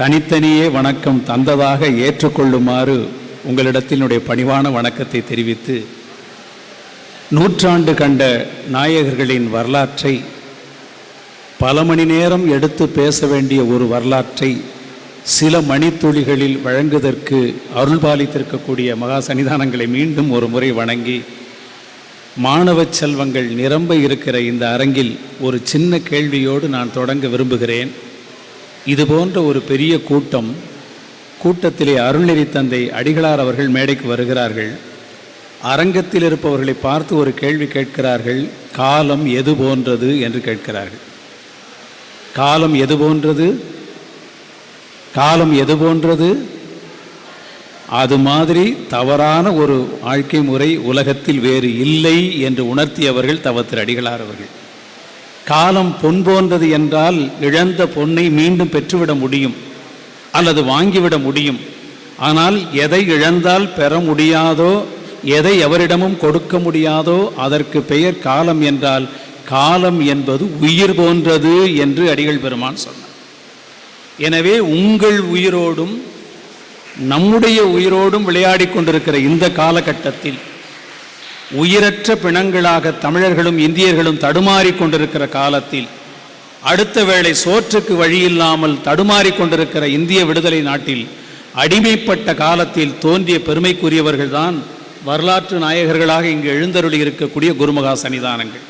தனித்தனியே வணக்கம் தந்ததாக ஏற்றுக்கொள்ளுமாறு உங்களிடத்தினுடைய பணிவான வணக்கத்தை தெரிவித்து நூற்றாண்டு கண்ட நாயகர்களின் வரலாற்றை பல மணி நேரம் எடுத்து பேச வேண்டிய ஒரு வரலாற்றை சில மணித்துளிகளில் வழங்குவதற்கு அருள்பாலித்திருக்கக்கூடிய மகா சன்னிதானங்களை மீண்டும் ஒரு முறை வணங்கி மாணவ செல்வங்கள் நிரம்ப இருக்கிற இந்த அரங்கில் ஒரு சின்ன கேள்வியோடு நான் தொடங்க விரும்புகிறேன். இது போன்ற ஒரு பெரிய கூட்டம் கூட்டத்திலே அருள்நெறி தந்தை அடிகளார் அவர்கள் மேடைக்கு வருகிறார்கள். அரங்கத்தில் இருப்பவர்களை பார்த்து ஒரு கேள்வி கேட்கிறார்கள் காலம் எது போன்றது? என்று கேட்கிறார்கள். காலம் எது போன்றது? காலம் எது போன்றது? அது மாதிரி தவறான ஒரு வாழ்க்கை முறை உலகத்தில் வேறு இல்லை என்று உணர்த்தியவர்கள் தவத்திரு அடிகளார் அவர்கள். காலம் பொன் போன்றது என்றால் இழந்த பொன்னை மீண்டும் பெற்றுவிட முடியும் அல்லது வாங்கிவிட முடியும். ஆனால் எதை இழந்தால் பெற முடியாதோ எதை எவரிடமும் கொடுக்க முடியாதோ அதற்கு பெயர் காலம் என்றால் காலம் என்பது உயிர் போன்றது என்று அடிகள் பெருமான் சொன்னார். எனவே உங்கள் உயிரோடும் நம்முடைய உயிரோடும் விளையாடி கொண்டிருக்கிற இந்த காலகட்டத்தில் உயிரற்ற பிணங்களாக தமிழர்களும் இந்தியர்களும் தடுமாறி கொண்டிருக்கிற காலத்தில் அடுத்த வேளை சோற்றுக்கு வழியில்லாமல் தடுமாறி கொண்டிருக்கிற இந்திய விடுதலை நாட்டில் அடிமைப்பட்ட காலத்தில் தோன்றிய பெருமைக்குரியவர்கள்தான் வரலாற்று நாயகர்களாக இங்கு எழுந்தருளி இருக்கக்கூடிய குருமகா சன்னிதானங்கள்.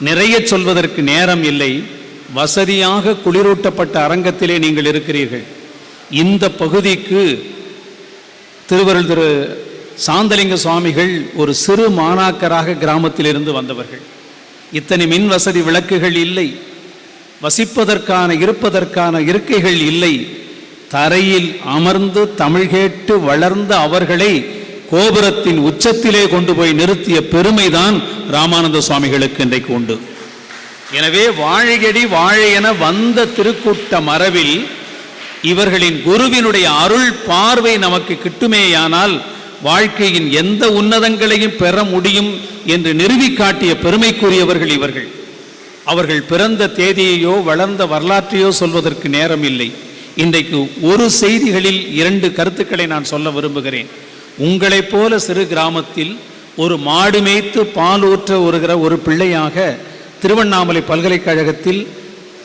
நிறைய சொல்வதற்கு நேரம் இல்லை வசதியாக குளிரூட்டப்பட்ட அரங்கத்திலே நீங்கள் இருக்கிறீர்கள். இந்த பகுதிக்கு திருவருள் திரு சாந்தலிங்க சுவாமிகள் ஒரு சிறு மாணாக்கராக கிராமத்திலிருந்து வந்தவர்கள். இத்தனை மின் வசதி விளக்குகள் இல்லை. வசிப்பதற்கான இருப்பதற்கான இருக்கைகள் இல்லை. தரையில் அமர்ந்து தமிழ் கேட்டு வளர்ந்த அவர்களை கோபுரத்தின் உச்சத்திலே கொண்டு போய் நிறுத்திய பெருமைதான் ராமானந்த சுவாமிகளுக்கு இன்றைக்கு உண்டு. எனவே வாழையடி வாழை என வந்த திருக்கூட்ட மரபில் இவர்களின் குருவினுடைய அருள் பார்வை நமக்கு கிட்டுமேயானால் வாழ்க்கையின் எந்த உன்னதங்களையும் பெற முடியும் என்று நிறுவி காட்டிய பெருமைக்குரியவர்கள் இவர்கள். அவர்கள் பிறந்த தேதியையோ வளர்ந்த வரலாற்றையோ சொல்வதற்கு நேரம் இல்லை இன்றைக்கு ஒரு செய்திகளில் இரண்டு கருத்துக்களை நான் சொல்ல விரும்புகிறேன். உங்களைப் போல சிறு கிராமத்தில் ஒரு மாடு மேய்த்து பால் ஊற்ற வருகிற ஒரு பிள்ளையாக திருவண்ணாமலை பல்கலைக்கழகத்தில்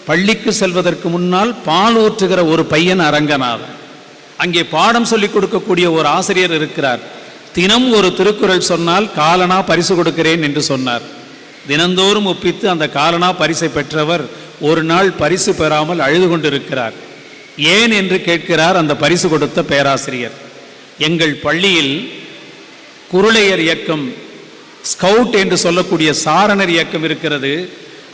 பள்ளிக்கு செல்வதற்கு முன்னால் பால் ஊற்றுகிற ஒரு பையன் அரங்கநாதன் அங்கே பாடம் சொல்லிக் கொடுக்கக்கூடிய ஒரு ஆசிரியர் இருக்கிறார். தினம் ஒரு திருக்குறள் சொன்னால் காலனா பரிசு கொடுக்கிறேன் என்று சொன்னார். தினந்தோறும் ஒப்பித்து அந்த காலனா பரிசை பெற்றவர் ஒரு நாள் பரிசு பெறாமல் அழுது கொண்டிருக்கிறார். ஏன் என்று கேட்கிறார் அந்த பரிசு கொடுத்த பேராசிரியர். எங்கள் பள்ளியில் குருளையர் இயக்கம் ஸ்கவுட் என்று சொல்லக்கூடிய சாரணர் இயக்கம் இருக்கிறது.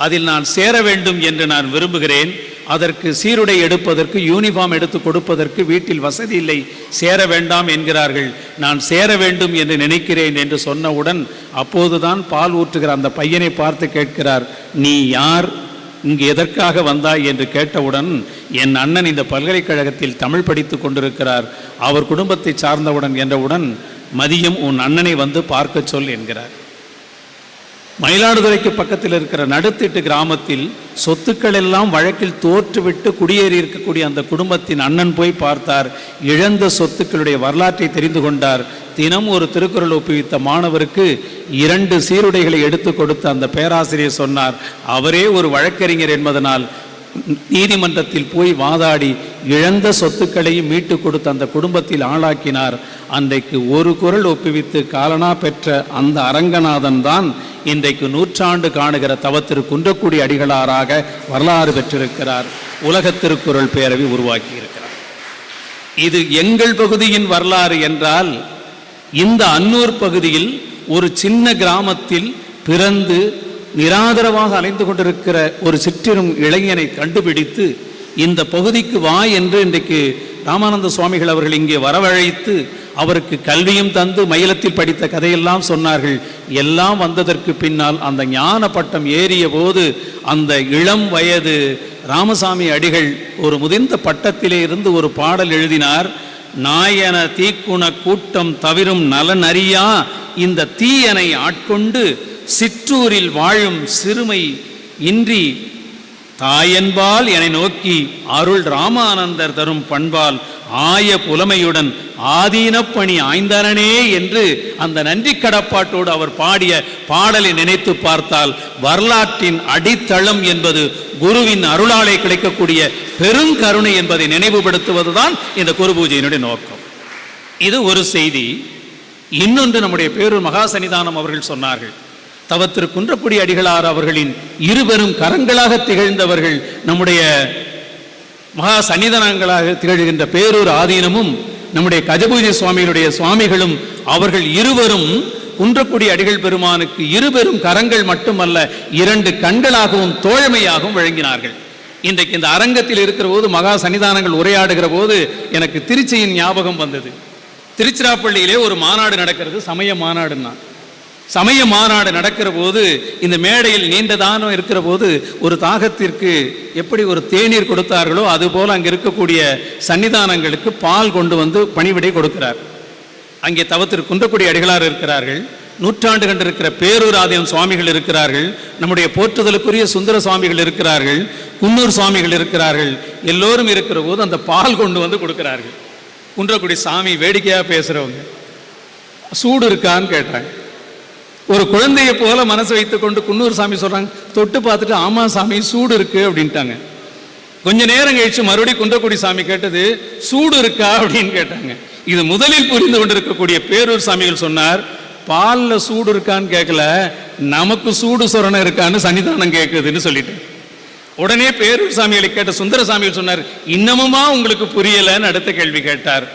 அதில் நான் சேர வேண்டும் என்று நான் விரும்புகிறேன். அதற்கு சீருடை எடுப்பதற்கு யூனிஃபார்ம் எடுத்து கொடுப்பதற்கு வீட்டில் வசதி இல்லை. சேர வேண்டாம் என்கிறார்கள். நான் சேர வேண்டும் என்று நினைக்கிறேன் என்று சொன்னவுடன் அப்போதுதான் பால் ஊற்றுகிற அந்த பையனை பார்த்து கேட்கிறார் நீ யார்? இங்கு எதற்காக வந்தாய்? என்று கேட்டவுடன் என் அண்ணன் இந்த பல்கலைக்கழகத்தில் தமிழ் படித்து கொண்டிருக்கிறார். அவர் குடும்பத்தை சார்ந்தவுடன் என்றவுடன் மதியம் உன் அண்ணனை வந்து பார்க்க சொல் என்கிறார். மயிலாடுதுறைக்கு பக்கத்தில் இருக்கிற நடுத்திட்டு கிராமத்தில் சொத்துக்கள் எல்லாம் வழக்கில் தோற்றுவிட்டு குடியேறி இருக்கக்கூடிய அந்த குடும்பத்தின் அண்ணன் போய் பார்த்தார். இழந்த சொத்துக்களுடைய வரலாற்றை தெரிந்து கொண்டார். தினம் ஒரு திருக்குறள் ஒப்புவித்த மாணவருக்கு இரண்டு சீருடைகளை எடுத்து கொடுத்த அந்த பேராசிரியர் சொன்னார். அவரே ஒரு வழக்கறிஞர் என்பதனால் நீதிமன்றத்தில் போய் வாதாடி இழந்த சொத்துக்களையும் மீட்டு கொடுத்து அந்த குடும்பத்தில் ஆளாக்கினார். அன்றைக்கு ஒரு குரல் ஒப்புவித்து காலனா பெற்ற அந்த அரங்கநாதன் தான் இன்றைக்கு நூற்றாண்டு காணுகிற தவத்திரு குன்றக்குடி அடிகளாராக வரலாறு பெற்றிருக்கிறார். உலக திருக்குறள் பேரவை உருவாக்கி இருக்கிறார் இது எங்கள் பகுதியின் வரலாறு என்றால் இந்த அன்னூர் பகுதியில் ஒரு சின்ன கிராமத்தில் பிறந்து நிராதரவாக அலைந்து கொண்டிருக்கிற ஒரு சிற்றிரும் இளைஞனை கண்டுபிடித்து இந்த பகுதிக்கு வா என்று இன்றைக்கு ராமானந்த சுவாமிகள் அவர்கள் இங்கே வரவழைத்து அவருக்கு கல்வியும் தந்து மயிலத்தில் படித்த கதையெல்லாம் சொன்னார்கள். எல்லாம் வந்ததற்கு பின்னால் அந்த ஞான பட்டம் ஏறிய போது அந்த இளம் வயது ராமசாமி அடிகள் ஒரு முதிர்ந்த பட்டத்திலே இருந்து ஒரு பாடல் எழுதினார் நாயன தீக்குண கூட்டம் தவிரும் நலன் அறியா இந்த தீயனை ஆட்கொண்டு சிற்றூரில் வாழும் சிறுமை இன்றி தாயன்பால் என்னை நோக்கி அருள் ராமானந்தர் தரும் பண்பால் ஆய புலமையுடன் ஆதீனப்பணி ஆய்ந்தனனே என்று அந்த நன்றி கடப்பாட்டோடு அவர் பாடிய பாடலை நினைத்து பார்த்தால் வரலாற்றின் அடித்தளம் என்பது குருவின் அருளாலே கிடைக்கக்கூடிய பெருங்கருணை என்பதை நினைவுபடுத்துவதுதான் இந்த குரு பூஜையினுடைய நோக்கம். இது ஒரு செய்தி. இன்னொன்று நம்முடைய பேரூர் மகாசன்னிதானம் அவர்கள் சொன்னார்கள். தவத்திரு குன்றக்குடி அடிகளார் அவர்களின் இருபெரும் கரங்களாக திகழ்ந்தவர்கள் நம்முடைய மகா சன்னிதானங்களாக திகழ்கின்ற பேரூர் ஆதீனமும் நம்முடைய கஜபூஜ சுவாமிகளுடைய சுவாமிகளும் அவர்கள் இருவரும் குன்றக்குடி அடிகள் பெருமானுக்கு இருபெரும் கரங்கள் மட்டுமல்ல இரண்டு கண்களாகவும் தோழமையாகவும் வழங்கினார்கள் இன்றைக்கு இந்த அரங்கத்தில் இருக்கிற போது மகா சன்னிதானங்கள் உரையாடுகிற போது எனக்கு திருச்சியின் ஞாபகம் வந்தது. திருச்சிராப்பள்ளியிலே ஒரு மாநாடு நடக்கிறது சமய மாநாடுன்னா. சமய மாநாடு நடக்கிற போது இந்த மேடையில் நீண்ட தானம் இருக்கிற போது ஒரு தாகத்திற்கு எப்படி ஒரு தேநீர் கொடுத்தார்களோ அதுபோல் அங்கே இருக்கக்கூடிய சன்னிதானங்களுக்கு பால் கொண்டு வந்து பணிவிடை கொடுக்கிறார். அங்கே தவத்திற்கு குன்றக்குடி அடிகளார் இருக்கிறார்கள். நூற்றாண்டு கண்டிருக்கிற பேரூர் சுவாமிகள் இருக்கிறார்கள். நம்முடைய போற்றுதலுக்குரிய சுந்தர சுவாமிகள் இருக்கிறார்கள். குன்னூர் சுவாமிகள் இருக்கிறார்கள். எல்லோரும் இருக்கிற போது அந்த பால் கொண்டு வந்து கொடுக்கிறார்கள். குன்றக்குடி சாமி வேடிக்கையாக பேசுகிறவங்க சூடு இருக்கான்னு கேட்டாங்க. ஒரு குழந்தையை போல மனசு வைத்துக்கொண்டு குன்னூர் சாமி சொல்றாங்க தொட்டு பார்த்துட்டு ஆமா சாமி சூடு இருக்கு அப்படின்ட்டாங்க. கொஞ்ச நேரம் கழிச்சு மறுபடியும் குன்றக்குடி சாமி கேட்டது சூடு இருக்கா? அப்படின்னு கேட்டாங்க. இது முதலில் புரிந்து கொண்டிருக்கக்கூடிய பேரூர் சாமிகள் சொன்னார் பால்ல சூடு இருக்கான்னு கேட்கல நமக்கு சூடு சொரணம் இருக்கான்னு சன்னிதானம் கேட்குதுன்னு சொல்லிட்டு உடனே பேரூர் சாமிகளை கேட்ட சுந்தர சாமிகள் சொன்னார் இன்னமுமா உங்களுக்கு புரியலன்னு அடுத்த கேள்வி கேட்டார்.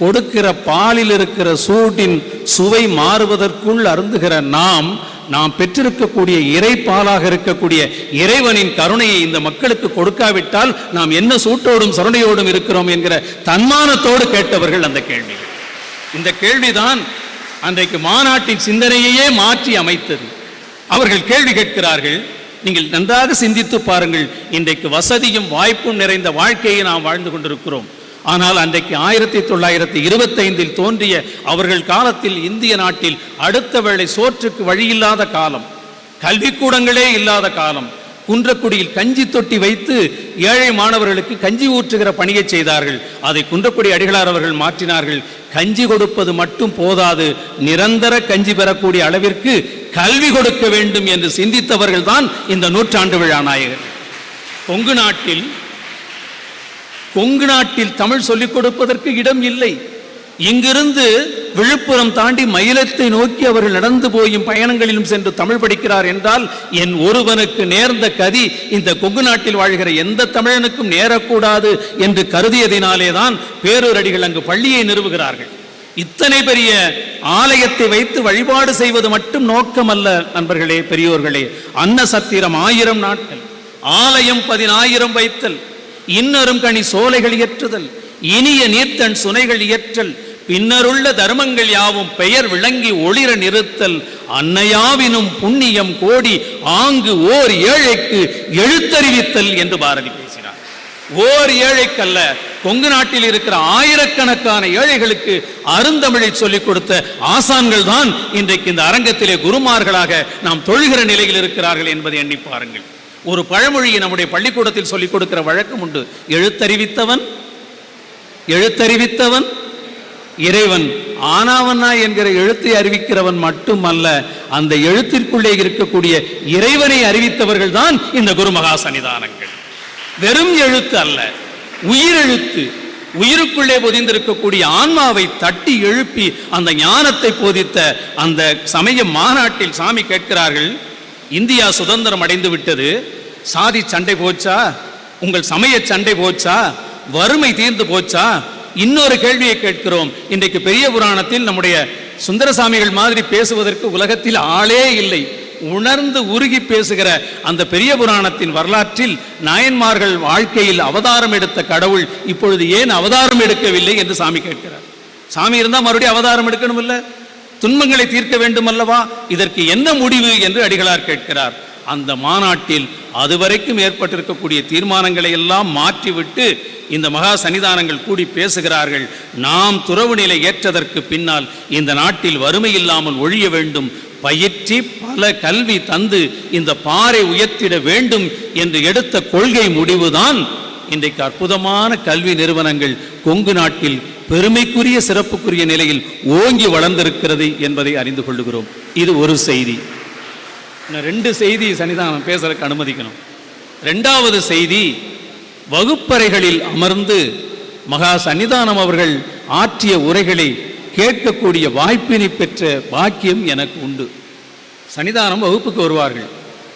கொடுக்கிற பாலில் இருக்கிற சூட்டின் சுவை மாறுவதற்குள் அருந்துகிற நாம் நாம் பெற்றிருக்கக்கூடிய இறைப்பாலாக இருக்கக்கூடிய இறைவனின் கருணையை இந்த மக்களுக்கு கொடுக்காவிட்டால் நாம் என்ன சூட்டோடும் சரணையோடும் இருக்கிறோம் என்கிற தன்மானத்தோடு கேட்டவர்கள் அந்த கேள்வி. இந்த கேள்விதான் அன்றைக்கு மாநாட்டின் சிந்தனையையே மாற்றி அமைத்தது. அவர்கள் கேள்வி கேட்கிறார்கள் நீங்கள் நன்றாக சிந்தித்து பாருங்கள் இன்றைக்கு வசதியும் வாய்ப்பும் நிறைந்த வாழ்க்கையை நாம் வாழ்ந்து கொண்டிருக்கிறோம். ஆனால் அன்றைக்கு ஆயிரத்தி தொள்ளாயிரத்தி இருபத்தைந்தில் தோன்றிய அவர்கள் காலத்தில் இந்திய நாட்டில் அடுத்த வேளை சோற்றுக்கு வழியில்லாத காலம் கல்விக்கூடங்களே இல்லாத காலம் குன்றக்குடியில் கஞ்சி தொட்டி வைத்து ஏழை மாணவர்களுக்கு கஞ்சி ஊற்றுகிற பணியை செய்தார்கள். அதை குன்றக்குடி அடிகளார் அவர்கள் மாற்றினார்கள். கஞ்சி கொடுப்பது மட்டும் போதாது நிரந்தர கஞ்சி பெறக்கூடிய அளவிற்கு கல்வி கொடுக்க வேண்டும் என்று சிந்தித்தவர்கள் தான் இந்த நூற்றாண்டு விழா நாயகர் கொங்கு நாட்டில் கொங்கு நாட்டில் தமிழ் சொல்லிக் கொடுப்பதற்கு இடம் இல்லை. இங்கிருந்து விழுப்புரம் தாண்டி மயிலத்தை நோக்கி அவர்கள் நடந்து போயும் பயணங்களிலும் சென்று தமிழ் படிக்கிறார் என்றால் என் ஒருவனுக்கு நேர்ந்த கதி இந்த கொங்கு நாட்டில் வாழ்கிற எந்த தமிழனுக்கும் நேரக்கூடாது என்று கருதியதினாலே தான் பேரூரடிகள் அங்கு பள்ளியை நிறுவுகிறார்கள். இத்தனை பெரிய ஆலயத்தை வைத்து வழிபாடு செய்வது மட்டும் நோக்கமல்ல நண்பர்களே பெரியோர்களே. அன்ன சத்திரம் ஆயிரம் நாட்கள் ஆலயம் பதினாயிரம் வைத்தல் இன்னரும் கனி சோலைகள் இயற்றுதல் இனிய நீர்த்தன் சுனைகள் இயற்றல் பின்னருள்ள தர்மங்கள் யாவும் பெயர் விளங்கி ஒளிர நிறுத்தல் அன்னையாவினும் புண்ணியம் கோடி ஆங்கு ஓர் ஏழைக்கு எழுத்தறிவித்தல் என்று பாரதி பேசினார். ஓர் ஏழைக்கல்ல கொங்கு நாட்டில் இருக்கிற ஆயிரக்கணக்கான ஏழைகளுக்கு அருந்தமிழை சொல்லிக் கொடுத்த ஆசான்கள் தான் இன்றைக்கு இந்த அரங்கத்திலே குருமார்களாக நாம் தொழுகிற நிலையில் இருக்கிறார்கள் என்பதை எண்ணி பாருங்கள். ஒரு பழமொழியை நம்முடைய பள்ளிக்கூடத்தில் சொல்லிக் கொடுக்கிற வழக்கம் உண்டு. எழுத்தறிவித்தவன் எழுத்தறிவித்தவன் இறைவன். ஆனாவனா என்கிற எழுத்தை அறிவிக்கிறவன் மட்டுமல்ல அந்த எழுத்திற்குள்ளே இருக்கக்கூடிய இறைவனை அறிவித்தவர்கள் தான் இந்த குருமகா சன்னிதானங்கள் வெறும் எழுத்து அல்ல உயிரெழுத்து உயிருக்குள்ளே பொதிந்திருக்கக்கூடிய ஆன்மாவை தட்டி எழுப்பி அந்த ஞானத்தை போதித்த அந்த சமய மாநாட்டில் சாமி கேட்கிறார்கள் இந்தியா சுதந்திரம் அடைந்து விட்டது. சாதி சண்டை போச்சா? உங்கள் சமய சண்டை போச்சா? வறுமை தீர்ந்து போச்சா? இன்னொரு கேள்வியை கேட்கிறோம். இன்றைக்கு பெரிய புராணத்தில் நம்முடைய சுந்தரசாமிகள் மாதிரி பேசுவதற்கு உலகத்தில் ஆளே இல்லை. உணர்ந்து உருகி பேசுகிற அந்த பெரிய புராணத்தின் வரலாற்றில் நாயன்மார்கள் வாழ்க்கையில் அவதாரம் எடுத்த கடவுள் இப்பொழுது ஏன் அவதாரம் எடுக்கவில்லை என்று சாமி கேட்கிறார். சாமி இருந்தால் மறுபடியும் அவதாரம் எடுக்கணும் இல்லை துன்பங்களை தீர்க்க வேண்டும் அல்லவா இதற்கு என்ன முடிவு என்று அடிகளார் கேட்கிறார். அந்த மாநாட்டில் அதுவரைக்கும் ஏற்பட்டிருக்கக்கூடிய தீர்மானங்களை எல்லாம் மாற்றிவிட்டு இந்த மகா சன்னிதானங்கள் கூடி பேசுகிறார்கள். நாம் துறவு நிலை ஏற்றதற்கு பின்னால் இந்த நாட்டில் வறுமை இல்லாமல் ஒழிய வேண்டும். பயிற்சி பல கல்வி தந்து இந்த பாறை உயர்த்திட வேண்டும் என்று எடுத்த கொள்கை முடிவுதான் இன்றைக்கு அற்புதமான கல்வி நிறுவனங்கள் கொங்கு நாட்டில் பெருமைக்குரிய சிறப்புக்குரிய நிலையில் ஓங்கி வளர்ந்திருக்கிறது என்பதை அறிந்து கொள்ளுகிறோம். இது ஒரு செய்தி. ரெண்டு செய்தி சன்னிதானம் பேசுறதுக்கு அனுமதிக்கணும். ரெண்டாவது செய்தி வகுப்பறைகளில் அமர்ந்து மகா சன்னிதானம் அவர்கள் ஆற்றிய உரைகளை கேட்கக்கூடிய வாய்ப்பினை பெற்ற பாக்கியம் எனக்கு உண்டு. சன்னிதானம் வகுப்புக்கு வருவார்கள்.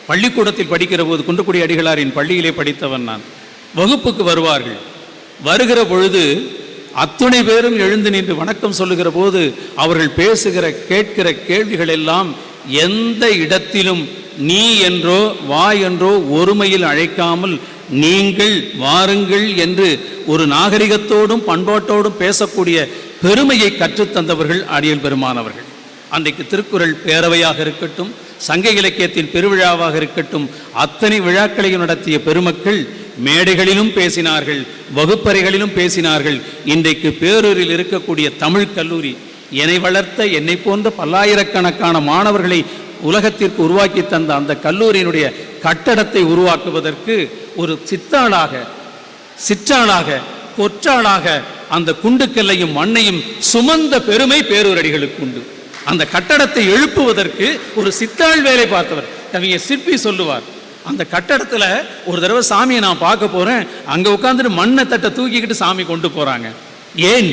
பள்ளிக்கூடத்தில் படிக்கிற போது குன்றக்குடி அடிகளாரின் பள்ளியிலே படித்தவன் நான். வகுப்புக்கு வருவார்கள். வருகிற பொழுது அத்துணை பேரும் எழுந்து நின்று வணக்கம் சொல்லுகிற போது அவர்கள் பேசுகிற கேட்கிற கேள்விகள் எல்லாம் எந்த இடத்திலும் நீ என்றோ வா என்றோ ஒருமையில் அழைக்காமல் நீங்கள் வாருங்கள் என்று ஒரு நாகரிகத்தோடும் பண்பாட்டோடும் பேசக்கூடிய பெருமையை கற்றுத்தந்தவர்கள் அடியல் பெருமானவர்கள் அன்றைக்கு திருக்குறள் பேரவையாக இருக்கட்டும் சங்க இலக்கியத்தின் பெருவிழாவாக இருக்கட்டும் அத்தனை விழாக்களையும் நடத்திய பெருமக்கள் மேடைகளிலும் பேசினார்கள் வகுப்பறைகளிலும் பேசினார்கள். இன்றைக்கு பேரூரில் இருக்கக்கூடிய தமிழ் கல்லூரி என்னை வளர்த்த என்னை போன்ற பல்லாயிரக்கணக்கான மாணவர்களை உலகத்திற்கு உருவாக்கி தந்த அந்த கல்லூரியினுடைய கட்டடத்தை உருவாக்குவதற்கு ஒரு சித்தாளாக சிற்றாளாக கொற்றாளாக அந்த குண்டுக்கல்லையும் மண்ணையும் சுமந்த பெருமை பேரூரடிகளுக்கு உண்டு. அந்த கட்டடத்தை எழுப்புவதற்கு ஒரு சித்தாள் வேலை பார்த்தவர். கவிஞர் சிற்பி சொல்லுவார் அந்த கட்டடத்துல ஒரு தடவை சாமியை நான் பார்க்க போறேன் அங்கே உட்காந்துட்டு மண்ணை தட்டை தூக்கிக்கிட்டு சாமி கொண்டு போறாங்க. ஏன்?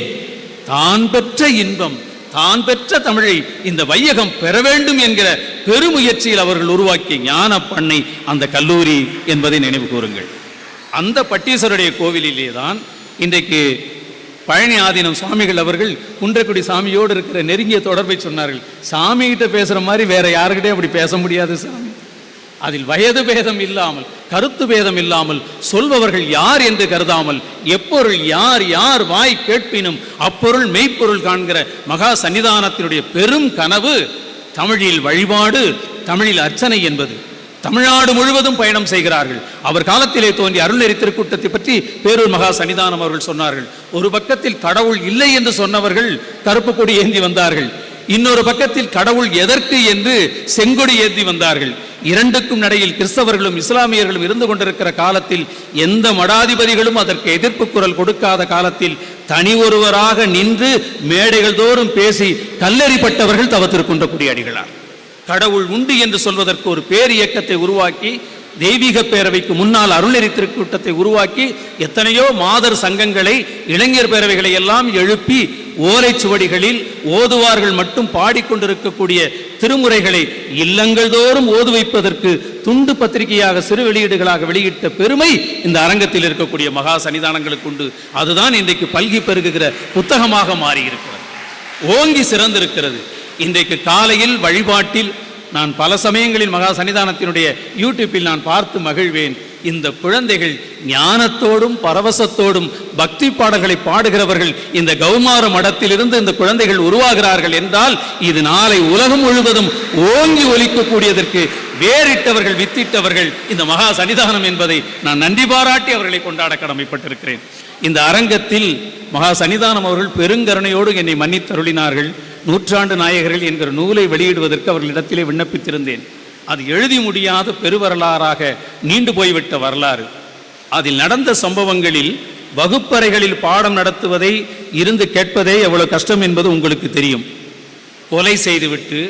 தான் பெற்ற இன்பம் தான் பெற்ற தமிழை இந்த வையகம் பெற வேண்டும் என்கிற பெருமுயற்சியில் அவர்கள் உருவாக்கிய ஞான பண்ணை அந்த கல்லூரி என்பதை நினைவு கூறுங்கள். அந்த பட்டீஸ்வருடைய கோவிலிலே தான் இன்றைக்கு பழனி ஆதீனம் சுவாமிகள் அவர்கள் குன்றக்குடி சாமியோடு இருக்கிற நெருங்கிய தொடர்பை சொன்னார்கள். சாமிகிட்ட பேசுகிற மாதிரி வேற யாருக்கிட்டே அப்படி பேச முடியாது சாமி. அதில் வயது பேதம் இல்லாமல் கருத்து பேதம் இல்லாமல் சொல்பவர்கள் யார் என்று கருதாமல் எப்பொருள் யார் யார் வாய் கேட்பினும் அப்பொருள் மெய்ப்பொருள் காண்கிற மகா சன்னிதானத்தினுடைய பெரும் கனவு தமிழில் வழிபாடு தமிழில் அர்ச்சனை என்பது. தமிழ்நாடு முழுவதும் பயணம் செய்கிறார்கள். அவர் காலத்திலே தோன்றிய அருள்நெறி திருக்கூட்டத்தை பற்றி பேரூர் மகா சன்னிதானம் அவர்கள் சொன்னார்கள். ஒரு பக்கத்தில் கடவுள் இல்லை என்று சொன்னவர்கள் கருப்பு கொடி ஏந்தி வந்தார்கள். இன்னொரு பக்கத்தில் கடவுள் எதற்கு என்று செங்கொடி ஏந்தி வந்தார்கள். இரண்டுக்கும் நடையில் கிறிஸ்தவர்களும் இஸ்லாமியர்களும் இருந்து கொண்டிருக்கிற காலத்தில் எந்த மடாதிபதிகளும் அதற்கு எதிர்ப்பு குரல் கொடுக்காத காலத்தில் தனி ஒருவராக நின்று மேடைகள் தோறும் பேசி கல்லெறிப்பட்டவர்கள் தவத்திருக்கின்ற அடிகளார் கடவுள் உண்டு என்று சொல்வதற்கு ஒரு பேர் இயக்கத்தை உருவாக்கி தெய்வீக பேரவைக்கு முன்னால் அருள்நெறி திருக்கூட்டத்தை உருவாக்கி எத்தனையோ மாதர் சங்கங்களை இளைஞர் பேரவைகளை எல்லாம் எழுப்பி ஓலைச்சுவடிகளில் ஓதுவார்கள் மட்டும் பாடிக்கொண்டிருக்கக்கூடிய திருமுறைகளை இல்லங்கள் தோறும் ஓது வைப்பதற்கு துண்டு பத்திரிகையாக சிறு வெளியீடுகளாக வெளியிட்ட பெருமை இந்த அரங்கத்தில் இருக்கக்கூடிய மகா சன்னிதானங்களுக்கு உண்டு. அதுதான் இன்றைக்கு பல்கி பெருகுகிற புத்தகமாக மாறியிருக்கிறது. ஓங்கி சிறந்திருக்கிறது. இன்றைக்கு காலையில் வழிபாட்டில் நான் பல சமயங்களில் மகா சன்னிதானத்தினுடைய யூடியூப்பில் நான் பார்த்து மகிழ்வேன். இந்த குழந்தைகள் ஞானத்தோடும் பரவசத்தோடும் பக்தி பாடல்களை பாடுகிறவர்கள் இந்த கௌமார மடத்திலிருந்து இந்த குழந்தைகள் உருவாகிறார்கள் என்றால் இது நாளை உலகம் முழுவதும் ஓங்கி ஒலிக்கக்கூடியதற்கு வேறிட்டவர்கள் வித்திட்டவர்கள் இந்த மகா சன்னிதானம் என்பதை நான் நன்றி பாராட்டி அவர்களை கொண்டாட கடமைப்பட்டிருக்கிறேன். இந்த அரங்கத்தில் மகா சன்னிதானம் அவர்கள் பெருங்கருணையோடு என்னை மன்னித்தருளினார்கள். நூற்றாண்டு நாயகர்கள் என்கிற நூலை வெளியிடுவதற்கு அவர்களிடத்திலே விண்ணப்பித்திருந்தேன். அது எழுதி முடியாத பெருவரலாறாக நீண்டு போய்விட்ட வரலாறு. அதில் நடந்த சம்பவங்களில் வகுப்பறைகளில் பாடம் நடத்துவதை இருந்து கேட்பதே எவ்வளவு கஷ்டம் என்பது உங்களுக்கு தெரியும். கொலை செய்துவிட்டு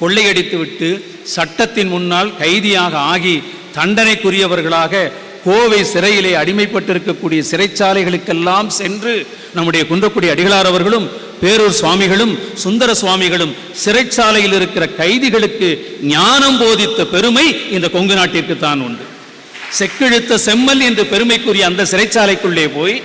கொள்ளையடித்துவிட்டு சட்டத்தின் முன்னால் கைதியாக ஆகி தண்டனைக்குரியவர்களாக கோவை சிறையிலே அடிமைப்பட்டிருக்கக்கூடிய சிறைச்சாலைகளுக்கெல்லாம் சென்று நம்முடைய குன்றக்குடி அடிகளார் அவர்களும் பேரூர் சுவாமிகளும் சுந்தர சுவாமிகளும் சிறைச்சாலையில் இருக்கிற கைதிகளுக்கு ஞானம் போதித்த பெருமை இந்த கொங்கு நாட்டிற்கு தான் உண்டு. செக்கிழுத்த செம்மல் என்று பெருமைக்குரிய அந்த சிறைச்சாலைக்குள்ளே போய்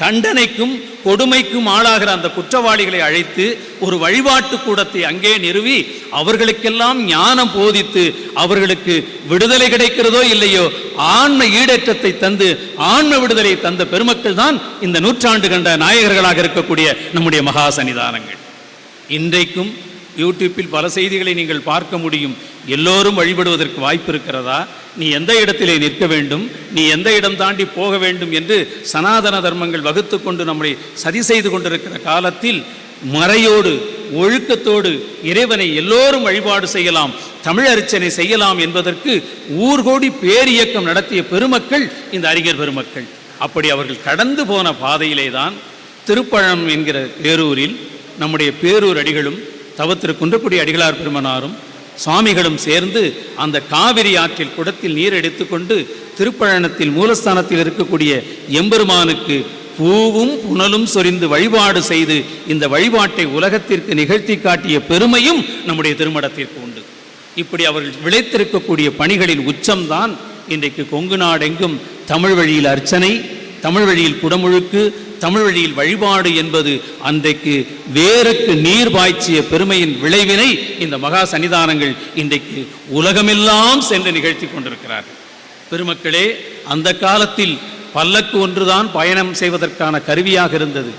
தண்டனைக்கும் கொடுமைக்கும் ஆளாகிற அந்த குற்றவாளிகளை அழைத்து ஒரு வழிபாட்டு கூடத்தை அங்கே நிறுவி அவர்களுக்கெல்லாம் ஞானம் போதித்து அவர்களுக்கு விடுதலை கிடைக்கிறதோ இல்லையோ ஆன்ம ஈடேற்றத்தை தந்து ஆன்ம விடுதலை தந்த பெருமக்கள் தான் இந்த நூற்றாண்டு கண்ட நாயகர்களாக இருக்கக்கூடிய நம்முடைய மகா சன்னிதானங்கள். இன்றைக்கும் யூடியூப்பில் பல செய்திகளை நீங்கள் பார்க்க முடியும். எல்லோரும் வழிபடுவதற்கு வாய்ப்பு இருக்கிறதா? நீ எந்த இடத்திலே நிற்க வேண்டும்? நீ எந்த இடம் தாண்டி போக வேண்டும் என்று சனாதன தர்மங்கள் வகுத்து கொண்டு நம்மளை சதி செய்து கொண்டிருக்கிற காலத்தில் மறையோடு ஒழுக்கத்தோடு இறைவனை எல்லோரும் வழிபாடு செய்யலாம் தமிழ் செய்யலாம் என்பதற்கு ஊர்கோடி பேரியக்கம் நடத்திய பெருமக்கள் இந்த அறிஞர் பெருமக்கள். அப்படி அவர்கள் கடந்து போன பாதையிலே தான் திருப்பழம் என்கிற பேரூரில் நம்முடைய பேரூர் அடிகளும் தவத்திரு குன்றக்குடி அடிகளார் பெருமனாரும் சுவாமிகளும் சேர்ந்து அந்த காவிரி ஆற்றில் குடத்தில் நீர் எடுத்துக்கொண்டு திருப்பழனத்தில் மூலஸ்தானத்தில் இருக்கக்கூடிய எம்பெருமானுக்கு பூவும் புனலும் சொரிந்து வழிபாடு செய்து இந்த வழிபாட்டை உலகத்திற்கு நிகழ்த்தி காட்டிய பெருமையும் நம்முடைய திருமடத்திற்கு உண்டு. இப்படி அவர்கள் விளைத்திருக்கக்கூடிய பணிகளின் உச்சம்தான் இன்றைக்கு கொங்கு நாடெங்கும் தமிழ் வழியில் அர்ச்சனை தமிழ் வழியில் குடமுழுக்கு தமிழ் வழியில் வழிபாடு என்பது அன்றைக்கு வேருக்கு நீர் பாய்ச்சிய பெருமையின் விளைவினை இந்த மகா சன்னிதானங்கள் இன்றைக்கு உலகமெல்லாம் சென்று நிகழ்த்தி கொண்டிருக்கிறார்கள். பெருமக்களே அந்த காலத்தில் பல்லக்கு ஒன்றுதான் பயணம் செய்வதற்கான கருவியாக இருந்தது.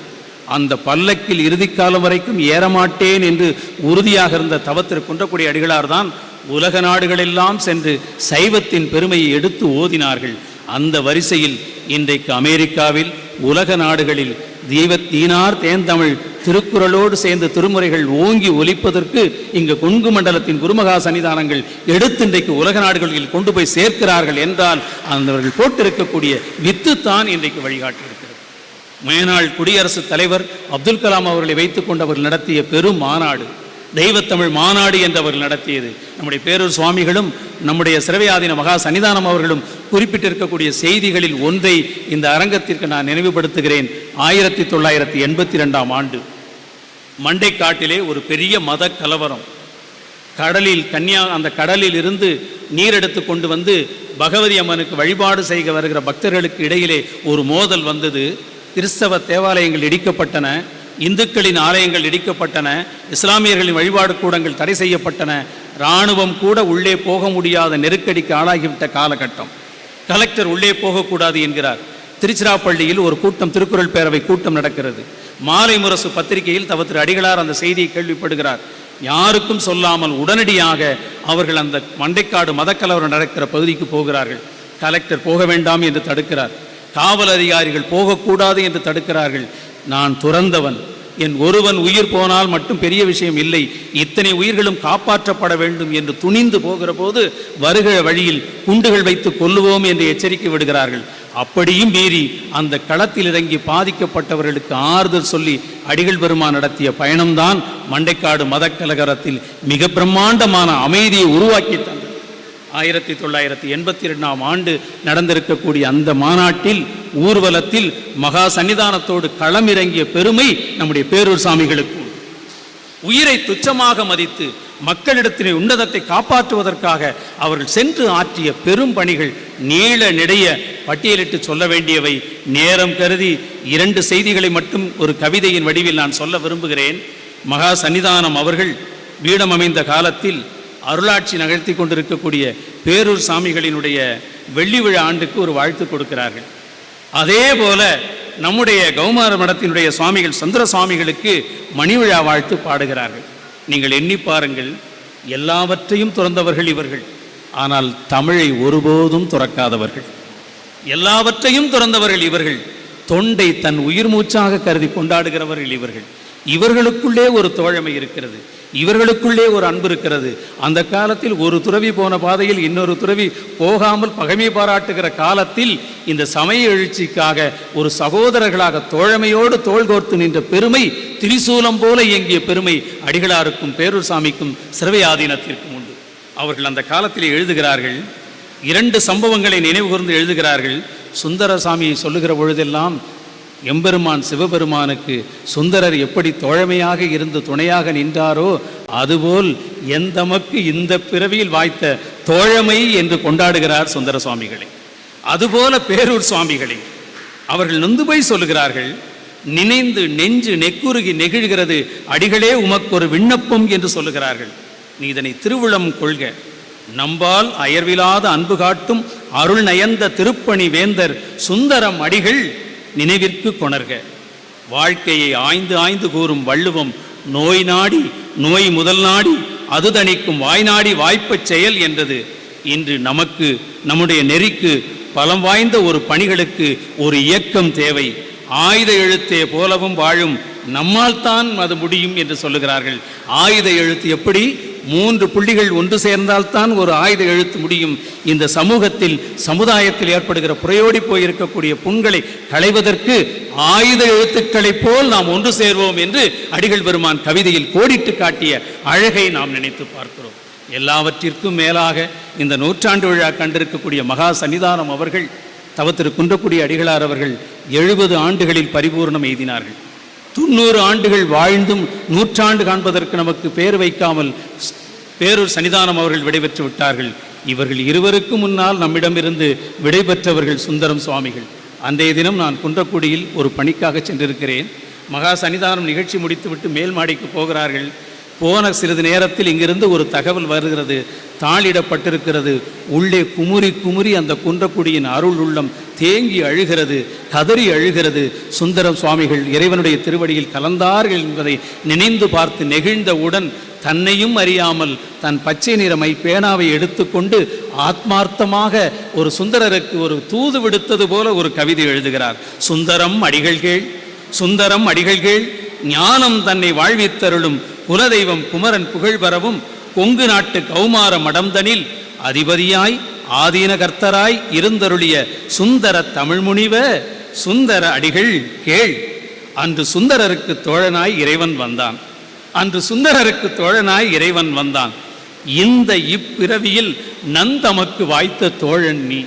அந்த பல்லக்கில் இறுதி காலம் வரைக்கும் ஏறமாட்டேன் என்று உறுதியாக இருந்த தவத்திற்கு குன்றக்கூடிய அடிகளார் தான் உலக நாடுகளெல்லாம் சென்று சைவத்தின் பெருமையை எடுத்து ஓதினார்கள். அந்த வரிசையில் இன்றைக்கு அமெரிக்காவில் உலக நாடுகளில் தெய்வத்தீனார் தேந்தமிழ் திருக்குறளோடு சேர்ந்து திருமுறைகள் ஓங்கி ஒலிப்பதற்கு இங்கு கொங்கு மண்டலத்தின் குருமகா சன்னிதானங்கள் எடுத்து இன்றைக்கு உலக நாடுகளில் கொண்டு போய் சேர்க்கிறார்கள் என்றால் அவர்கள் போட்டிருக்கக்கூடிய வித்து தான் இன்றைக்கு வழிகாட்டியிருக்கிறது. மேனாள் குடியரசுத் தலைவர் அப்துல் கலாம் அவர்களை வைத்துக்கொண்டு அவர்கள் நடத்திய பெரும் மாநாடு தெய்வத்தமிழ் மாநாடு என்று அவர்கள் நடத்தியது. நம்முடைய பேரூர் சுவாமிகளும் நம்முடைய சிறவையாதீன மகா சன்னிதானம் அவர்களும் குறிப்பிட்டிருக்கக்கூடிய செய்திகளில் ஒன்றை இந்த அரங்கத்திற்கு நான் நினைவுபடுத்துகிறேன். ஆயிரத்தி தொள்ளாயிரத்தி எண்பத்தி ரெண்டாம் ஆண்டு. மண்டைக்காட்டிலே ஒரு பெரிய மத கலவரம். கடலில் கன்னியா அந்த கடலில் இருந்து நீர் எடுத்து கொண்டு வந்து பகவதி அம்மனுக்கு வழிபாடு செய்க வருகிற பக்தர்களுக்கு இடையிலே ஒரு மோதல் வந்தது. கிறிஸ்தவ தேவாலயங்கள் இடிக்கப்பட்டன. இந்துக்களின் ஆலயங்கள் இடிக்கப்பட்டன இஸ்லாமியர்களின் வழிபாடு கூடங்கள் தடை செய்யப்பட்டன இராணுவம் கூட உள்ளே போக முடியாத நெருக்கடிக்கு ஆளாகிவிட்ட காலகட்டம். கலெக்டர் உள்ளே போகக்கூடாது என்கிறார். திருச்சிராப்பள்ளியில் ஒரு கூட்டம் திருக்குறள் பேரவை கூட்டம் நடக்கிறது. மாலை முரசு பத்திரிகையில் தவ திரு அடிகளார் அந்த செய்தியை கேள்விப்படுகிறார். யாருக்கும் சொல்லாமல் உடனடியாக அவர்கள் அந்த மண்டைக்காடு மதக்கலவரம் நடக்கிற பகுதிக்கு போகிறார்கள். கலெக்டர் போக வேண்டாம் என்று தடுக்கிறார். காவல் அதிகாரிகள் போகக்கூடாது என்று தடுக்கிறார்கள். நான் துறந்தவன். என் ஒருவன் உயிர் போனால் மட்டும் பெரிய விஷயம் இல்லை. இத்தனை உயிர்களும் காப்பாற்றப்பட வேண்டும் என்று துணிந்து போகிற போது வருகிற வழியில் குண்டுகள் வைத்து கொல்லுவோம் என்று எச்சரிக்கை விடுகிறார்கள். அப்படியும் மீறி அந்த களத்தில் இறங்கி பாதிக்கப்பட்டவர்களுக்கு ஆறுதல் சொல்லி அடிகள் பெருமான் நடத்திய பயணம்தான் மண்டைக்காடு மதக்கலகரத்தில் மிக பிரம்மாண்டமான அமைதியை உருவாக்கித்தான் ஆயிரத்தி தொள்ளாயிரத்தி எண்பத்தி ரெண்டாம் ஆண்டு நடந்திருக்கக்கூடிய அந்த மாநாட்டில் ஊர்வலத்தில் மகா சன்னிதானத்தோடு களமிறங்கிய பெருமை நம்முடைய பேரூர் சாமிகளுக்கு உயிரை துச்சமாக மதித்து மக்களிடத்திலே உன்னதத்தை காப்பாற்றுவதற்காக அவர்கள் சென்று ஆற்றிய பெரும் பணிகள் நீள நெடைய பட்டியலிட்டு சொல்ல வேண்டியவை. நேரம் கருதி இரண்டு செய்திகளை மட்டும் ஒரு கவிதையின் வடிவில் நான் சொல்ல விரும்புகிறேன். மகா சன்னிதானம் அவர்கள் பீடம் அமைந்த காலத்தில் அருளாட்சி நகர்த்தி கொண்டிருக்கக்கூடிய பேரூர் சாமிகளினுடைய வெள்ளி விழா ஆண்டுக்கு ஒரு வாழ்த்து கொடுக்கிறார்கள். அதே போல நம்முடைய கௌமார மடத்தினுடைய சுவாமிகள் சந்திர சுவாமிகளுக்கு மணி விழா வாழ்த்து பாடுகிறார்கள். நீங்கள் எண்ணி பாருங்கள் எல்லாவற்றையும் துறந்தவர்கள் இவர்கள். ஆனால் தமிழை ஒருபோதும் துறக்காதவர்கள். எல்லாவற்றையும் துறந்தவர்கள் இவர்கள். தொண்டை தன் உயிர் மூச்சாக கருதி கொண்டாடுகிறவர்கள் இவர்கள். இவர்களுக்குள்ளே ஒரு தோழமை இருக்கிறது. இவர்களுக்குள்ளே ஒரு அன்பு இருக்கிறது. அந்த காலத்தில் ஒரு துறவி போன பாதையில் இன்னொரு துறவி போகாமல் பகைமை பாராட்டுகிற காலத்தில் இந்த சமய எழுச்சிக்காக ஒரு சகோதரர்களாக தோழமையோடு தோள் கோர்த்து நின்ற பெருமை திரிசூலம் போல இயங்கிய பெருமை அடிகளாருக்கும் பேரூர் சாமிக்கும் சிறவையாதீனத்திற்கும் உண்டு. அவர்கள் அந்த காலத்தில் எழுதுகிறார்கள் இரண்டு சம்பவங்களை நினைவு கூர்ந்து எழுதுகிறார்கள். சுந்தரசாமியை சொல்லுகிற பொழுதெல்லாம் எம்பெருமான் சிவபெருமானுக்கு சுந்தரர் எப்படி தோழமையாக இருந்து துணையாக நின்றாரோ அதுபோல் எந்தமக்கு இந்த பிறவியில் வாய்த்த தோழமை என்று கொண்டாடுகிறார் சுந்தர சுவாமிகளை. அதுபோல பேரூர் சுவாமிகளை அவர்கள் நொந்து போய் சொல்லுகிறார்கள் நினைந்து நெஞ்சு நெக்குருகி நெகிழ்கிறது அடிகளே உமக்கு ஒரு விண்ணப்பம் என்று சொல்லுகிறார்கள். நீ இதனை திருவுளம் கொள்க. நம்பால் அயர்விலாத அன்பு காட்டும் அருள் நயந்த திருப்பணி வேந்தர் சுந்தரம் அடிகள் நினைவிற்கு கொணர்க. வாழ்க்கையை ஆய்ந்து ஆய்ந்து கூறும் வள்ளுவம் நோய் நாடி நோய் முதல் நாடி அது தணிக்கும் வாய்நாடி வாய்ப்பச் செயல் என்றது. இன்று நமக்கு நம்முடைய நெறிக்கு பலம் வாய்ந்த ஒரு பணிகளுக்கு ஒரு இயக்கம் தேவை. ஆயுத எழுத்தே போலவும் வாழும் நம்மால் தான் அது முடியும் என்று சொல்லுகிறார்கள். ஆயுத எழுத்து எப்படி? மூன்று புள்ளிகள் ஒன்று சேர்ந்தால்தான் ஒரு ஆயுத எழுத்து முடியும். இந்த சமூகத்தில் சமுதாயத்தில் ஏற்படுகிற புறையோடி போயிருக்கக்கூடிய புண்களை களைவதற்கு ஆயுத எழுத்துக்களைப் போல் நாம் ஒன்று சேர்வோம் என்று அடிகள் பெருமான் கவிதையில் கோடிட்டு காட்டிய அழகை நாம் நினைத்து பார்க்கிறோம். எல்லாவற்றிற்கும் மேலாக இந்த நூற்றாண்டு விழா கண்டிருக்கக்கூடிய மகா சன்னிதானம் அவர்கள் தவத்திரு குன்றக்குடி அடிகளார் அவர்கள் எழுபது ஆண்டுகளில் பரிபூர்ணம் எய்தினார்கள். தொண்ணூறு ஆண்டுகள் வாழ்ந்தும் நூற்றாண்டு காண்பதற்கு நமக்கு பேர் வைக்காமல் பேரூர் சன்னிதானம் அவர்கள் விடைபெற்று விட்டார்கள். இவர்கள் இருவருக்கும் முன்னால் நம்மிடமிருந்து விடைபெற்றவர்கள் சுந்தரம் சுவாமிகள். அன்றைய தினம் நான் குன்றக்குடியில் ஒரு பணிக்காக சென்றிருக்கிறேன். மகா சன்னிதானம் நிகழ்ச்சி முடித்துவிட்டு மேல் மாடிக்கு போகிறார்கள். போன சிறிது நேரத்தில் இங்கிருந்து ஒரு தகவல் வருகிறது. தாளிடப்பட்டிருக்கிறது. உள்ளே குமுறி குமுறி அந்த குன்றக்குடியின் அருள் உள்ளம் தேங்கி அழுகிறது கதறி அழுகிறது. சுந்தரம் சுவாமிகள் இறைவனுடைய திருவடியில் கலந்தார்கள் என்பதை நினைந்து பார்த்து நெகிழ்ந்தவுடன் தன்னையும் அறியாமல் தன் பச்சை நிறமை பேனாவை எடுத்துக்கொண்டு ஆத்மார்த்தமாக ஒரு சுந்தரருக்கு ஒரு தூது விடுத்தது போல ஒரு கவிதை எழுதுகிறார். சுந்தரம் அடிகள்கேள் சுந்தரம் அடிகள்கேள் ஞானம் தன்னை வாழ்வித்தருளும். குலதெய்வம் குமரன் புகழ் பரவும் கொங்கு நாட்டு கௌமார மடம்தனில் அதிபதியாய் ஆதீன கர்த்தராய் இருந்தருளிய சுந்தர தமிழ்முனிவ சுந்தர அடிகள் கேள். அன்று சுந்தரருக்கு தோழனாய் இறைவன் வந்தான். அன்று சுந்தரருக்கு தோழனாய் இறைவன் வந்தான். இந்த இப்பிறவியில் நந்தமக்கு வாய்த்த தோழன் நீ.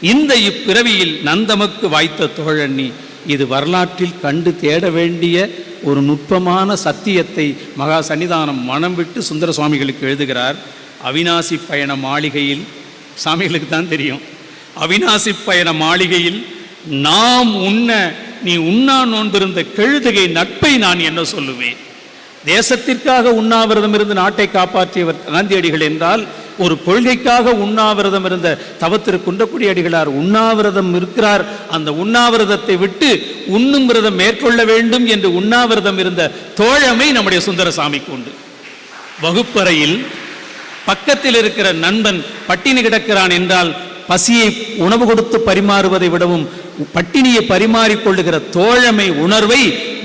இந்த இப்பிறவியில் நந்தமக்கு வாய்த்த தோழன் நீ. இது வரலாற்றில் கண்டு தேட வேண்டிய ஒரு நுட்பமான சத்தியத்தை மகா சன்னிதானம் மனம் விட்டு சுந்தர சுவாமிகளுக்கு எழுதுகிறார். அவிநாசி பயண மாளிகையில் சாமிகளுக்கு தான் தெரியும். அவிநாசி பயண மாளிகையில் நாம் உண்ண நீ உண்ணா நோன்பிருந்த கெழுதுகை நட்பை நான் என்ன சொல்லுவேன்? தேசத்திற்காக உண்ணாவிரதம் இருந்து நாட்டை காப்பாற்றியவர் காந்தியடிகள் என்றால் ஒரு கொள்கைக்காக உண்ணாவிரதம் இருந்த தவத்திரு குன்றக்குடி அடிகளார் உண்ணாவிரதம் இருக்கிறார். அந்த உண்ணாவிரதத்தை விட்டு உண்ணும் விரதம் மேற்கொள்ள வேண்டும் என்று உண்ணாவிரதம் இருந்த தோழமை நம்முடைய சுந்தரசாமிக்கு உண்டு. வகுப்பறையில் பக்கத்தில் இருக்கிற நண்பன் பட்டினி கிடக்கிறான் என்றால் பசியை உணவு கொடுத்து பரிமாறுவதை விடவும் பட்டினியை பரிமாறிக்கொள்ளுகிற தோழமை உணர்வை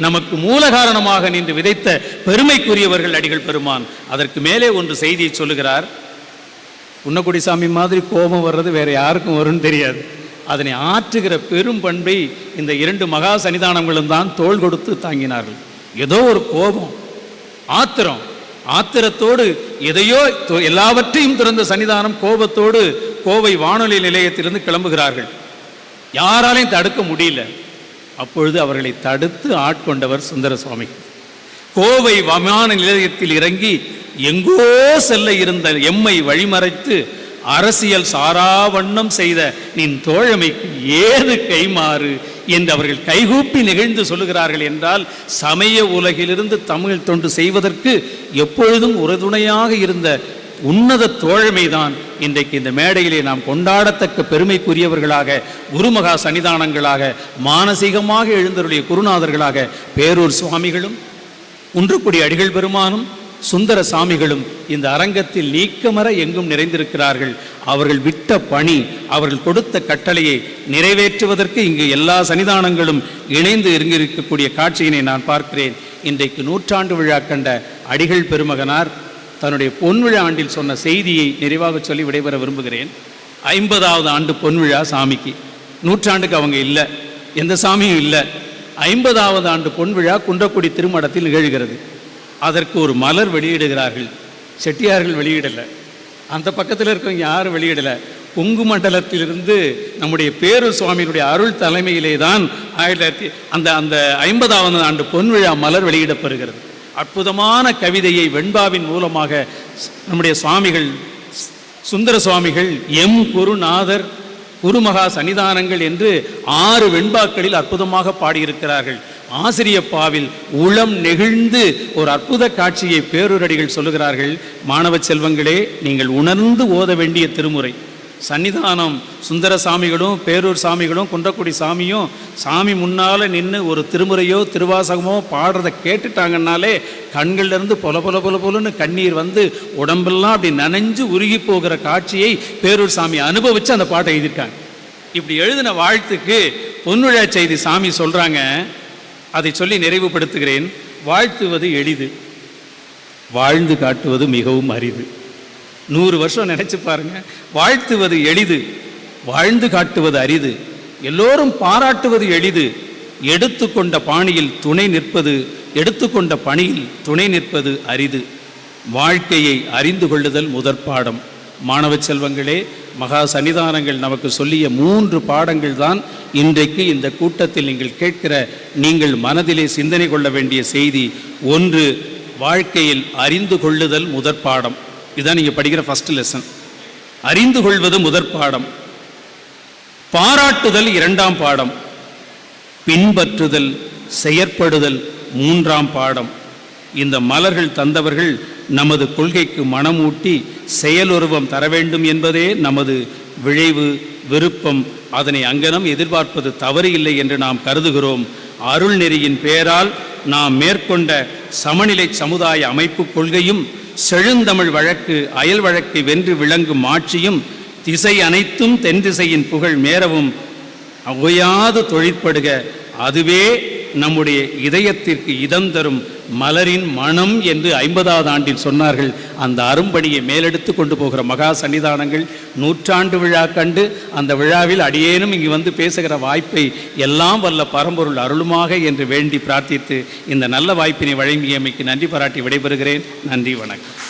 நமக்கு மூல காரணமாக நின்று விதைத்த பெருமைக்குரியவர்கள் அடிகள் பெருமான். அதற்கு மேலே ஒன்று செய்தியை சொல்லுகிறார். உன்னக்குடி சாமி மாதிரி கோபம் வர்றது வேற யாருக்கும் வரும்னு தெரியாது. அதனை ஆற்றுகிற பெரும் பண்பை இந்த இரண்டு மகா சன்னிதானங்களும் தான் தோள் கொடுத்து தாங்கினார்கள். ஏதோ ஒரு கோபம் ஆத்திரம் ஆத்திரத்தோடு எதையோ எல்லாவற்றையும் திறந்த சன்னிதானம் கோபத்தோடு கோவை வானொலி நிலையத்திலிருந்து கிளம்புகிறார்கள். யாராலையும் தடுக்க முடியல. அப்பொழுது அவர்களை தடுத்து ஆட்கொண்டவர் சுந்தர சுவாமி கோவை விமான நிலையத்தில் இறங்கி எங்கோ செல்ல இருந்த எம்மை வழிமறைத்து அரசியல் சாரா வண்ணம் செய்த நின் தோழமைக்கு ஏது கைமாறு என்று அவர்கள் கைகூப்பி நிகழ்ந்து சொல்லுகிறார்கள் என்றால் சமய உலகிலிருந்து தமிழ் தொண்டு செய்வதற்கு எப்பொழுதும் உறுதுணையாக இருந்த உன்னத தோழமைதான் இன்றைக்கு இந்த மேடையிலே நாம் கொண்டாடத்தக்க பெருமைக்குரியவர்களாக குருமகா சன்னிதானங்களாக மானசீகமாக எழுந்தருடைய குருநாதர்களாக பேரூர் சுவாமிகளும் ஒன்றுக்குடி அடிகள் பெருமானும் சுந்தர சாமிகளும் இந்த அரங்கத்தில் நீக்கமர எங்கும் நிறைந்திருக்கிறார்கள். அவர்கள் விட்ட பணி அவர்கள் கொடுத்த கட்டளையை நிறைவேற்றுவதற்கு இங்கு எல்லா சன்னிதானங்களும் இணைந்து இருந்திருக்கக்கூடிய காட்சியினை நான் பார்க்கிறேன். இன்றைக்கு நூற்றாண்டு விழா கண்ட அடிகள் பெருமகனார் தன்னுடைய பொன்விழா ஆண்டில் சொன்ன செய்தியை நிறைவாக சொல்லி விடைபெற விரும்புகிறேன். ஐம்பதாவது ஆண்டு பொன்விழா சாமிக்கு. நூற்றாண்டுக்கு அவங்க இல்லை. எந்த சாமியும் இல்லை. ஐம்பதாவது ஆண்டு பொன்விழா குன்றக்குடி திருமடத்தில் நிகழ்கிறது. அதற்கு ஒரு மலர் வெளியிடுகிறார்கள். செட்டியார்கள் வெளியிடலை. அந்த பக்கத்தில் இருக்கவங்க யாரும் வெளியிடலை. கொங்கு மண்டலத்திலிருந்து நம்முடைய பேரூர் சுவாமியினுடைய அருள் தலைமையிலே தான் ஆயிரத்தி தொள்ளாயிரத்தி அந்த அந்த ஐம்பதாவது ஆண்டு பொன்விழா மலர் வெளியிடப்படுகிறது. அற்புதமான கவிதையை வெண்பாவின் மூலமாக நம்முடைய சுவாமிகள் சுந்தர சுவாமிகள் எம் குருநாதர் குருமகா சன்னிதானங்கள் என்று ஆறு வெண்பாக்களில் அற்புதமாக பாடியிருக்கிறார்கள். ஆசிரியப்பாவில் உளம் நெகிழ்ந்து ஒரு அற்புத காட்சியை பேருரடிகள் சொல்லுகிறார்கள். மாணவ செல்வங்களே நீங்கள் உணர்ந்து ஓத வேண்டிய திருமுறை. சன்னிதானம் சுந்தர சாமிகளும் பேரூர் சாமிகளும் குன்றக்குடி சாமியும் சாமி முன்னால் நின்று ஒரு திருமுறையோ திருவாசகமோ பாடுறதை கேட்டுட்டாங்கன்னாலே கண்கள்லேருந்து பொல பொல பொல பொலன்னு கண்ணீர் வந்து உடம்பெல்லாம் அப்படி நனைஞ்சு உருகி போகிற காட்சியை பேரூர் சாமி அனுபவித்து அந்த பாட்டை எழுதியிருக்காங்க. இப்படி எழுதின வாழ்த்துக்கு பொன்னுழா செய்தி சாமி சொல்கிறாங்க அதை சொல்லி நிறைவுபடுத்துகிறேன். வாழ்த்துவது எளிது. வாழ்ந்து காட்டுவது மிகவும் அரிது. நூறு வருஷம் நினைச்சு பாருங்க. வாழ்த்துவது எளிது. வாழ்ந்து காட்டுவது அரிது. எல்லோரும் பாராட்டுவது எளிது. எடுத்துக்கொண்ட பாணியில் துணை நிற்பது எடுத்துக்கொண்ட பணியில் துணை நிற்பது அரிது. வாழ்க்கையை அறிந்து கொள்ளுதல் முதற் பாடம் மாணவ செல்வங்களே மகா சன்னிதானங்கள் நமக்கு சொல்லிய மூன்று பாடங்கள் தான் இன்றைக்கு இந்த கூட்டத்தில் நீங்கள் கேட்கிற நீங்கள் மனதிலே சிந்தனை கொள்ள வேண்டிய செய்தி. ஒன்று வாழ்க்கையில் அறிந்து கொள்ளுதல் முதற் பாடம் இதுதான் நீங்கள் படிக்கிற ஃபர்ஸ்ட் லெசன் அறிந்து கொள்வது முதற் பாடம் பாராட்டுதல் இரண்டாம் பாடம். பின்பற்றுதல் செயற்படுதல் மூன்றாம் பாடம். இந்த மலர்கள் தந்தவர்கள் நமது கொள்கைக்கு மனமூட்டி செயலுருவம் தர வேண்டும் என்பதே நமது விழைவு விருப்பம். அதனை அங்கனம் எதிர்பார்ப்பது தவறு இல்லை என்று நாம் கருதுகிறோம். அருள் நெறியின் பெயரால் நாம் மேற்கொண்ட சமநிலை சமுதாய அமைப்பு கொள்கையும் செழுந்தமிழ் வழக்கு அயல் வழக்கை வென்று விளங்கும் ஆட்சியும் திசை அனைத்தும் தென் திசையின் புகழ் மேறவும் ஓயாது தொழிற்படுக. அதுவே நம்முடைய இதயத்திற்கு இதம் தரும் மலரின் மனம் என்று ஐம்பதாவது ஆண்டில் சொன்னார்கள். அந்த அரும்பணியை மேலெடுத்து கொண்டு போகிற மகா சன்னிதானங்கள் நூற்றாண்டு விழா கண்டு அந்த விழாவில் அடியேனும் இங்கு வந்து பேசுகிற வாய்ப்பை எல்லாம் வல்ல பரம்பொருள் அருளுமாக என்று வேண்டி பிரார்த்தித்து இந்த நல்ல வாய்ப்பினை வழங்கியமைக்கு நன்றி பாராட்டி விடைபெறுகிறேன். நன்றி வணக்கம்.